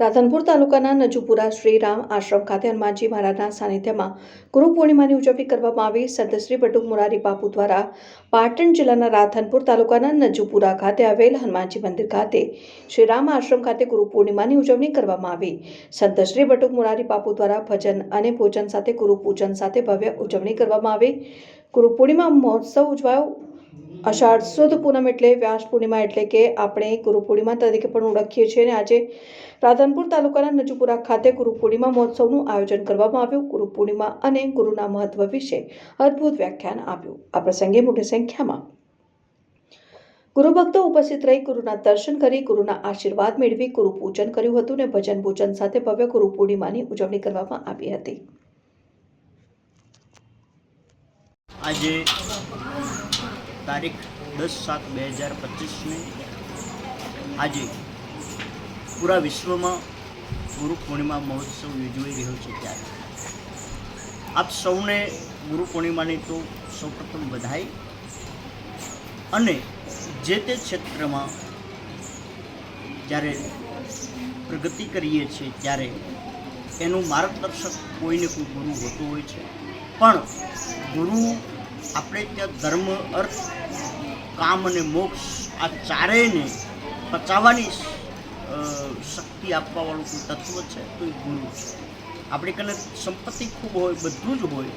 રાધનપુર તાલુકાના નજુપુરા શ્રીરામ આશ્રમ ખાતે હનુમાનજી મહારાજના સાનિધ્યમાં ગુરુ પૂર્ણિમાની ઉજવણી કરવામાં આવી. સંત શ્રી બટુક મુરારી બાપુ દ્વારા પાટણ જિલ્લાના રાધનપુર તાલુકાના નજુપુરા ખાતે આવેલ હનુમાનજી મંદિર ખાતે શ્રીરામ આશ્રમ ખાતે ગુરુ પૂર્ણિમાની ઉજવણી કરવામાં આવી. સંત શ્રી બટુક મુરારી બાપુ દ્વારા ભજન અને ભોજન સાથે ગુરુ પૂજન સાથે ભવ્ય ઉજવણી કરવામાં આવી. ગુરુ પૂર્ણિમા મહોત્સવ ઉજવાયો અષાઢ સુદ પૂનમ એટલે વ્યાસ પૂર્ણિમા એટલે કે આપણે ગુરુ પૂર્ણિમા તરીકે પણ ઓળખીએ છીએ અને આજે રાધનપુર તાલુકાના નજુપુરા ખાતે ગુરુ પૂર્ણિમા મહોત્સવનું આયોજન કરવામાં આવ્યું. ગુરુ પૂર્ણિમા અને ગુરુના મહત્વ વિશે અદ્ભુત વ્યાખ્યાન આપ્યું. આ પ્રસંગે મોટી સંખ્યામાં ગુરુ ભક્તો ઉપસ્થિત રહી ગુરુના દર્શન કરી, ગુરુના આશીર્વાદ મેળવી, ગુરુ પૂજન કર્યું હતું અને ભજન પૂજન સાથે ભવ્ય ગુરુ પૂર્ણિમાની ઉજવણી કરવામાં આવી હતી. આજે તારીખ દસ સાત બે હજાર પચીસને આજે પૂરા વિશ્વમાં ગુરુ પૂર્ણિમા મહોત્સવ યોજાઈ રહ્યો છે ત્યારે. આપ સૌને ગુરુ પૂર્ણિમાની તો સૌપ્રથમ બધાઈ અને જે તે ક્ષેત્રમાં જ્યારે પ્રગતિ કરીએ છીએ ત્યારે એનું માર્ગદર્શક કોઈને કોઈ ગુરુ હોતું હોય છે. પણ ગુરુ આપણે ત્યાં ધર્મ, અર્થ, કામ અને મોક્ષ આ ચારેયને પચાવવાની શક્તિ આપવાવાળું કોઈ તત્વ છે? તો એ ગુરુ છે. આપણી કને સંપત્તિ ખૂબ હોય, બધું જ હોય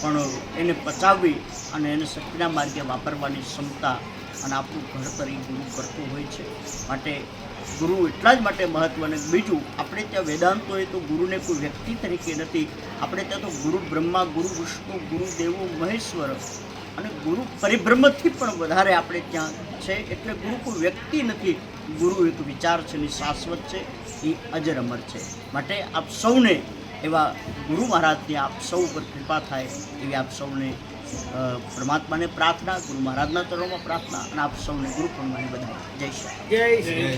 પણ એને પચાવવી અને એને શક્તિના માર્ગે વાપરવાની ક્ષમતા અને આપણું ઘડતર એ ગુરુ કરતું હોય છે. માટે ગુરુ એટલા જ માટે મહત્વને બીજું, આપણે ત્યાં વેદાંતોએ તો ગુરુને કોઈ વ્યક્તિ તરીકે નથી. આપણે ત્યાં તો ગુરુ બ્રહ્મા, ગુરુ વિષ્ણુ, ગુરુ દેવો, મહેશ્વર અને ગુરુ પરિભ્રમથી પણ વધારે આપણે ત્યાં છે. એટલે ગુરુ કોઈ વ્યક્તિ નથી. ગુરુ એક વિચાર છે ને શાશ્વત છે. એ અજર અમર છે. માટે આપ સૌને એવા ગુરુ મહારાજની આપ સૌ ઉપર કૃપા થાય એવી આપ સૌને પરમાત્માને પ્રાર્થના, ગુરુ મહારાજના ચરણોમાં પ્રાર્થના અને આપ સૌને ગુરુ પૂર્ણિમાની બધાઈ જય શ્રી રામ.